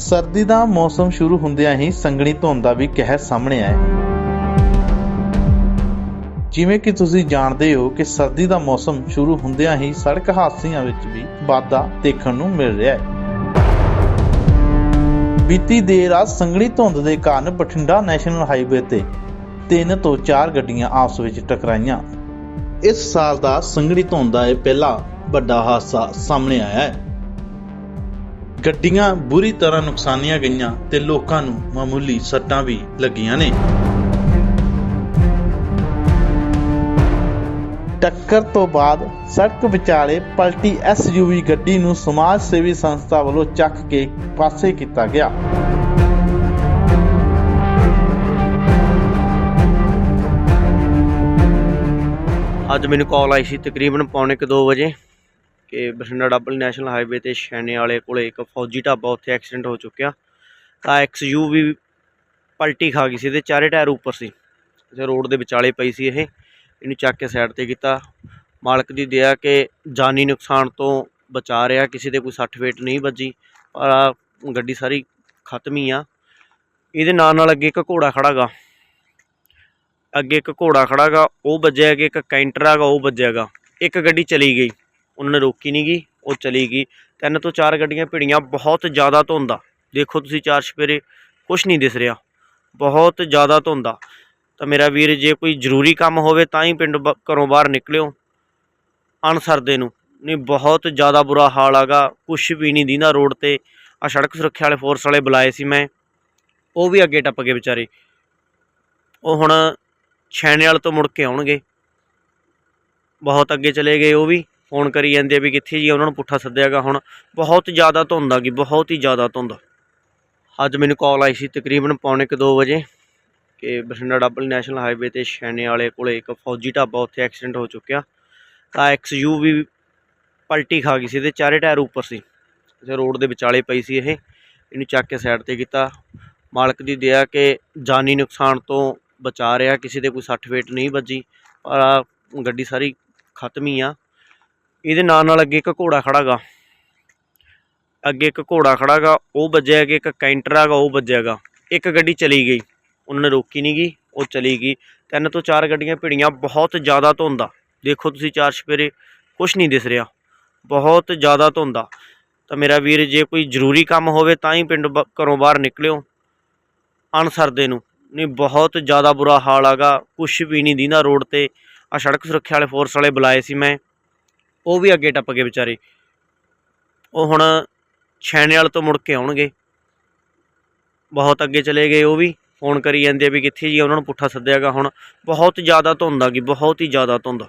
ਸਰਦੀ ਦਾ ਮੌਸਮ ਸ਼ੁਰੂ ਹੁੰਦਿਆਂ ਹੀ ਸੰਘਣੀ ਧੁੰਦ ਦਾ ਵੀ ਕਹਿਰ ਸਾਹਮਣੇ ਆਇਆ ਜਿਵੇਂ ਕਿ ਤੁਸੀਂ ਜਾਣਦੇ ਹੋ ਕਿ ਸਰਦੀ ਦਾ ਮੌਸਮ ਸ਼ੁਰੂ ਹੁੰਦਿਆਂ ਹੀ ਸੜਕ ਹਾਦਸਿਆਂ ਵਿੱਚ ਵੀ ਵਾਧਾ ਦੇਖਣ ਨੂੰ ਮਿਲ ਰਿਹਾ ਹੈ। ਬੀਤੀ ਦੇਰ ਰਾਤ ਸੰਘਣੀ ਧੁੰਦ ਦੇ ਕਾਰਨ ਬਠਿੰਡਾ ਨੈਸ਼ਨਲ ਹਾਈਵੇ ਤੇ ਤਿੰਨ ਤੋਂ ਚਾਰ ਗੱਡੀਆਂ ਆਪਸ ਵਿੱਚ ਟਕਰਾਈਆਂ। ਇਸ ਸਾਲ ਦਾ ਸੰਘਣੀ ਧੁੰਦ ਦਾ ਇਹ ਪਹਿਲਾ ਵੱਡਾ ਹਾਦਸਾ ਸਾਹਮਣੇ ਆਇਆ ਹੈ। ਗੱਡੀਆਂ ਬੁਰੀ ਤਰ੍ਹਾਂ ਨੁਕਸਾਨੀਆਂ ਗਈਆਂ ਤੇ ਲੋਕਾਂ ਨੂੰ ਮਾਮੂਲੀ ਸੱਟਾਂ ਵੀ ਲੱਗੀਆਂ ਨੇ। ਟੱਕਰ ਤੋਂ ਬਾਅਦ ਸੜਕ ਵਿਚਾਲੇ ਪਲਟੀ ਐਸਯੂਵੀ ਗੱਡੀ ਨੂੰ ਸਮਾਜ ਸੇਵੀ ਸੰਸਥਾ ਵੱਲੋਂ ਚੱਕ ਕੇ ਪਾਸੇ ਕੀਤਾ ਗਿਆ। ਅੱਜ ਮੈਨੂੰ ਕਾਲ ਆਈ ਸੀ ਤਕਰੀਬਨ ਪੌਣੇ ਕੁ 2 ਵਜੇ। ਕਿ ਬਠਿੰਡਾ ਡਬਲ ਨੈਸ਼ਨਲ ਹਾਈਵੇ ਤੇ ਸ਼ੈਨੇ ਵਾਲੇ ਕੋਲੇ ਇੱਕ ਫੌਜੀ ਢਾਬਾ ਉੱਥੇ ਐਕਸੀਡੈਂਟ ਹੋ ਚੁੱਕਿਆ। ਤਾਂ ਐਕਸਯੂ ਵੀ ਪਲਟੀ ਖਾ ਗਈ ਸੀ ਤੇ ਚਾਰੇ ਟਾਇਰ ਉੱਪਰ ਸੀ। ਤੇ ਰੋਡ ਦੇ ਵਿਚਾਲੇ ਪਈ ਸੀ ਇਹ। ਇਹਨੂੰ ਚੱਕ ਕੇ ਸਾਈਡ ਤੇ ਕੀਤਾ। ਮਾਲਕ ਦੀ ਦਇਆ ਕਿ ਜਾਨੀ ਨੁਕਸਾਨ ਤੋਂ ਬਚਾ ਰਿਹਾ। ਕਿਸੇ ਦੇ ਕੋਈ ਸੱਟ ਫੇਟ ਨਹੀਂ ਵੱਜੀ। ਪਰ ਆਹ ਗੱਡੀ ਸਾਰੀ ਖਤਮ ਹੀ ਆ। ਇਹਦੇ ਨਾਲ ਨਾਲ ਅੱਗੇ ਇੱਕ ਘੋੜਾ ਖੜਾਗਾ ਅੱਗੇ ਇੱਕ ਘੋੜਾ ਖੜਾਗਾ ਉਹ ਵੱਜਿਆ ਕਿ ਇੱਕ ਕੈਂਟਰ ਹੈਗਾ ਉਹ ਵੱਜਿਆਗਾ ਇੱਕ ਗੱਡੀ ਚਲੀ ਗਈ। ਉਹਨਾਂ ਨੇ ਰੋਕੀ ਨਹੀਂ ਗਈ ਉਹ ਚਲੀ ਗਈ। ਤਿੰਨ ਤੋਂ ਚਾਰ ਗੱਡੀਆਂ ਭਿੜੀਆਂ, ਬਹੁਤ ਜ਼ਿਆਦਾ ਧੁੰਦ ਦੇਖੋ ਤੁਸੀਂ ਚਾਰ ਸਪੇਰੇ ਕੁਝ ਨਹੀਂ ਦਿਸ ਰਿਹਾ। ਬਹੁਤ ਜ਼ਿਆਦਾ ਧੁੰਦ ਤਾਂ ਮੇਰਾ ਵੀਰ, ਜੇ ਕੋਈ ਜ਼ਰੂਰੀ ਕੰਮ ਹੋਵੇ ਤਾਂ ਹੀ ਪਿੰਡ ਬ- ਘਰੋਂ ਬਾਹਰ ਨਿਕਲਿਓ। ਅਣਸਰਦੇ ਨੂੰ। ਨਹੀਂ, ਬਹੁਤ ਜ਼ਿਆਦਾ ਬੁਰਾ ਹਾਲ ਹੈਗਾ ਕੁਝ ਵੀ ਨਹੀਂ ਦਿੰਦਾ ਰੋਡ ਤੇ। ਆ ਸੜਕ ਸੁਰੱਖਿਆ ਵਾਲੇ ਫੋਰਸ ਵਾਲੇ ਬੁਲਾਏ ਸੀ ਮੈਂ। ਉਹ ਵੀ ਅੱਗੇ ਟੱਪ ਗਏ ਵਿਚਾਰੇ। ਉਹ ਹੁਣ ਛੈਣੇ ਵਾਲੇ ਤੋਂ ਮੁੜ ਕੇ ਆਉਣਗੇ। ਬਹੁਤ ਅੱਗੇ ਚਲੇ ਗਏ ਉਹ ਵੀ। ਫੋਨ ਕਰੀ ਜਾਂਦੇ ਆ ਵੀ ਕਿੱਥੇ ਜੀ, ਉਹਨਾਂ ਨੂੰ ਪੁੱਠਾ ਸੱਦਿਆਗਾ ਹੁਣ। ਬਹੁਤ ਜ਼ਿਆਦਾ ਧੁੰਦ ਆ ਗਈ, ਬਹੁਤ ਹੀ ਜ਼ਿਆਦਾ ਧੁੰਦ। ਅੱਜ ਮੈਨੂੰ ਕਾਲ ਆਈ ਸੀ ਤਕਰੀਬਨ ਪੌਣੇ ਕੁ 2 ਵਜੇ ਕਿ ਬਠਿੰਡਾ ਡਬਲ ਨੈਸ਼ਨਲ ਹਾਈਵੇ ਤੇ ਛੈਨੇ ਵਾਲੇ ਕੋਲੇ ਇੱਕ ਫੌਜੀ ਢਾਬਾ ਉੱਥੇ ਐਕਸੀਡੈਂਟ ਹੋ ਚੁੱਕਿਆ। ਤਾਂ ਐਕਸ ਯੂ ਵੀ ਪਲਟੀ ਖਾ ਗਈ ਸੀ ਤੇ ਚਾਰੇ ਟਾਇਰ ਉੱਪਰ ਸੀ। ਤੇ ਰੋਡ ਦੇ ਵਿਚਾਲੇ ਪਈ ਸੀ ਇਹ। ਇਹਨੂੰ ਚੱਕ ਕੇ ਸਾਈਡ ਤੇ ਕੀਤਾ। ਮਾਲਕ ਦੀ ਦਇਆ ਕਿ ਜਾਨੀ ਨੁਕਸਾਨ ਤੋਂ ਬਚਾ ਰਿਹਾ। ਕਿਸੇ ਦੇ ਕੋਈ ਸੱਟ ਫੇਟ ਨਹੀਂ ਵੱਜੀ। ਪਰ ਆਹ ਗੱਡੀ ਸਾਰੀ ਖਤਮ ਹੀ ਆ। ਇਹਦੇ ਨਾਲ ਨਾਲ ਅੱਗੇ ਇੱਕ ਘੋੜਾ ਖੜਾਗਾ। ਅੱਗੇ ਇੱਕ ਘੋੜਾ ਖੜਾਗਾ, ਉਹ ਵੱਜਿਆ ਕਿ ਇੱਕ ਕੈਂਟਰ ਹੈਗਾ ਉਹ ਵੱਜਿਆਗਾ ਇੱਕ ਗੱਡੀ ਚਲੀ ਗਈ, ਉਹਨਾਂ ਨੇ ਰੋਕੀ ਨਹੀਂ ਗਈ ਉਹ ਚਲੀ ਗਈ। ਤਿੰਨ ਤੋਂ ਚਾਰ ਗੱਡੀਆਂ ਭਿੜੀਆਂ, ਬਹੁਤ ਜ਼ਿਆਦਾ ਧੁੰਦ ਦੇਖੋ ਤੁਸੀਂ ਚਾਰ ਸਪੇਰੇ ਕੁਝ ਨਹੀਂ ਦਿਸ ਰਿਹਾ। ਬਹੁਤ ਜ਼ਿਆਦਾ ਧੁੰਦ ਤਾਂ ਮੇਰਾ ਵੀਰ, ਜੇ ਕੋਈ ਜ਼ਰੂਰੀ ਕੰਮ ਹੋਵੇ ਤਾਂ ਹੀ ਪਿੰਡ ਬ- ਘਰੋਂ ਬਾਹਰ ਨਿਕਲਿਓ। ਅਣਸਰਦੇ ਨੂੰ। ਨਹੀਂ, ਬਹੁਤ ਜ਼ਿਆਦਾ ਬੁਰਾ ਹਾਲ ਹੈਗਾ ਕੁਝ ਵੀ ਨਹੀਂ ਦੀਂਦਾ ਰੋਡ ਤੇ। ਆ ਸੜਕ ਸੁਰੱਖਿਆ ਵਾਲੇ ਫੋਰਸ ਵਾਲੇ ਬੁਲਾਏ ਸੀ ਮੈਂ। ਉਹ ਵੀ ਅੱਗੇ ਟੱਪ ਗਏ ਵਿਚਾਰੇ। ਉਹ ਹੁਣ ਛੈਣੇ ਵਾਲੇ ਤੋਂ ਮੁੜ ਕੇ ਆਉਣਗੇ। ਬਹੁਤ ਅੱਗੇ ਚਲੇ ਗਏ ਉਹ ਵੀ। ਫੋਨ ਕਰੀ ਜਾਂਦੇ ਆ ਵੀ ਕਿੱਥੇ ਜੀ, ਉਹਨਾਂ ਨੂੰ ਪੁੱਠਾ ਸੱਦਿਆਗਾ ਹੁਣ। ਬਹੁਤ ਜ਼ਿਆਦਾ ਧੁੰਦ ਆ ਗਈ, ਬਹੁਤ ਹੀ ਜ਼ਿਆਦਾ ਧੁੰਦ।